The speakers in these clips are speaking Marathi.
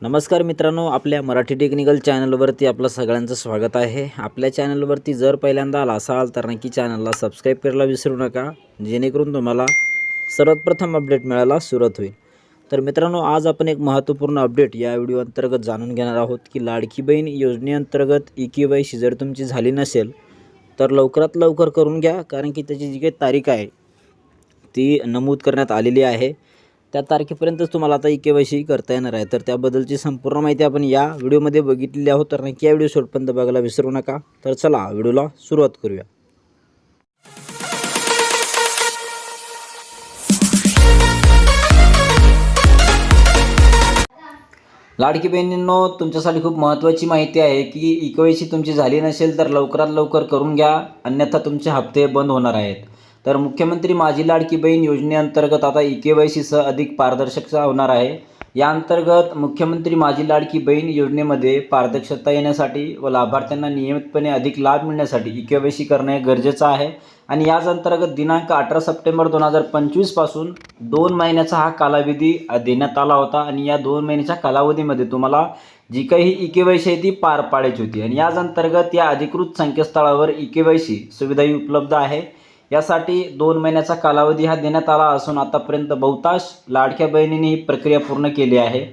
नमस्कार मित्रांनो आपल्या मराठी टेक्निकल चॅनलवरती आपलं सगळ्यांचं स्वागत आहे. आपल्या चॅनलवरती जर पहिल्यांदा आला असाल तर नक्की चॅनलला सबस्क्राईब करायला विसरू नका जेणेकरून तुम्हाला सर्वात प्रथम अपडेट मिळायला सुरुवात होईल. तर मित्रांनो आज आपण एक महत्त्वपूर्ण अपडेट या व्हिडिओ अंतर्गत जाणून घेणार आहोत की लाडकी बहीण योजनेअंतर्गत ई के वाय सी जर तुमची झाली नसेल तर लवकरात लवकर करून घ्या कारण की त्याची जी काही तारीख आहे ती नमूद करण्यात आलेली आहे. त्या तारखेपर्यंतच तुम्हाला आता ई के वाय सी करता येणार आहे. तर त्याबद्दलची संपूर्ण माहिती आपण या व्हिडिओमध्ये बघितलेली आहोत. तर नक्की या व्हिडिओ शेवटपर्यंत बघायला विसरू नका. तर चला व्हिडिओला सुरुवात करूया. लाडकी बहिणींनो तुमच्यासाठी खूप महत्त्वाची माहिती आहे की ई तुमची झाली नसेल तर लवकरात लवकर करून घ्या. अन्यथा तुमचे हप्ते बंद होणार आहेत. तर मुख्यमंत्री माझी लाडकी बहीण योजनेअंतर्गत आता ई के वाय सीसह अधिक पारदर्शकता होणार आहे. या अंतर्गत मुख्यमंत्री माझी लाडकी बहीण योजनेमध्ये पारदर्शकता येण्यासाठी व लाभार्थ्यांना नियमितपणे अधिक लाभ मिळण्यासाठी ई के वाय सी करणे गरजेचं आहे. आणि याच अंतर्गत दिनांक अठरा सप्टेंबर दोन हजार पंचवीसपासून दोन महिन्याचा हा कालावधी देण्यात आला होता. आणि या दोन महिन्याच्या कालावधीमध्ये तुम्हाला जी काही ई के वाय सी आहे ती पार पाडायची होती. आणि याच अंतर्गत या अधिकृत संकेतस्थळावर ई के वाय सी सुविधाही उपलब्ध आहे. यासाठी दोन महिन्याचा कालावधी हा देण्यात आला असून आतापर्यंत बहुतांश लाडक्या बहिणींनी ही प्रक्रिया पूर्ण केली आहे.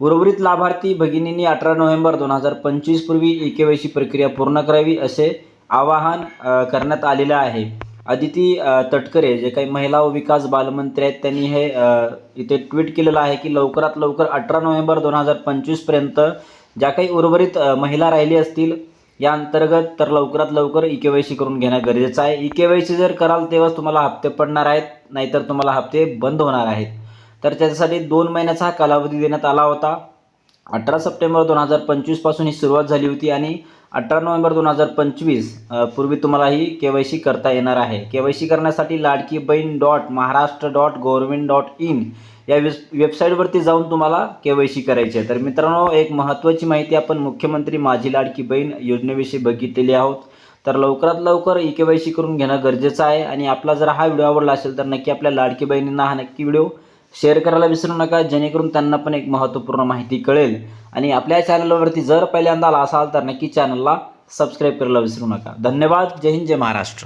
उर्वरित लाभार्थी भगिनींनी अठरा नोव्हेंबर दोन हजार पंचवीस पूर्वी ई के प्रक्रिया पूर्ण करावी असे आवाहन करण्यात आलेलं आहे. अदिती तटकरे जे काही महिला व विकास बालमंत्री आहेत त्यांनी हे इथे ट्विट केलेलं आहे की लवकरात लवकर अठरा नोव्हेंबर दोन हजार पंचवीसपर्यंत ज्या काही उर्वरित महिला राहिली असतील या अंतर्गत तर लवकरात लवकर ई के वाय सी करून घेणं गरजेचं आहे. ई के वाय सी जर कराल तेव्हाच तुम्हाला हप्ते पडणार आहेत नाहीतर तुम्हाला हप्ते बंद होणार आहेत. तर त्याच्यासाठी दोन महिन्याचा हा कालावधी देण्यात आला होता. अठरा सप्टेंबर दोन हजार पंचवीसपासून ही सुरुवात झाली होती आणि अठरा नोव्हेंबर दोन हजार पंचवीस पूर्वी तुम्हाला ही के वाय सी करता येणार आहे. के वाय सी करण्यासाठी Ladki Bahin dot Maharashtra dot government dot in या वेब वेबसाईटवरती जाऊन तुम्हाला के वाय सी करायची आहे. तर मित्रांनो एक महत्त्वाची माहिती आपण मुख्यमंत्री माझी लाडकी बहीण योजनेविषयी बघितलेली आहोत. तर लवकरात लवकर ई के वाय सी करून घेणं गरजेचं आहे आणि आपला जर हा व्हिडिओ आवडला असेल तर नक्की आपल्या लाडकी बहिणींना हा नक्की व्हिडिओ शेअर करायला विसरू नका जेणेकरून त्यांना पण एक महत्त्वपूर्ण माहिती कळेल. आणि आपल्या चॅनलवरती जर पहिल्यांदा आला असाल तर नक्की चॅनलला सबस्क्राईब करायला विसरू नका. धन्यवाद. जय हिंद जय महाराष्ट्र.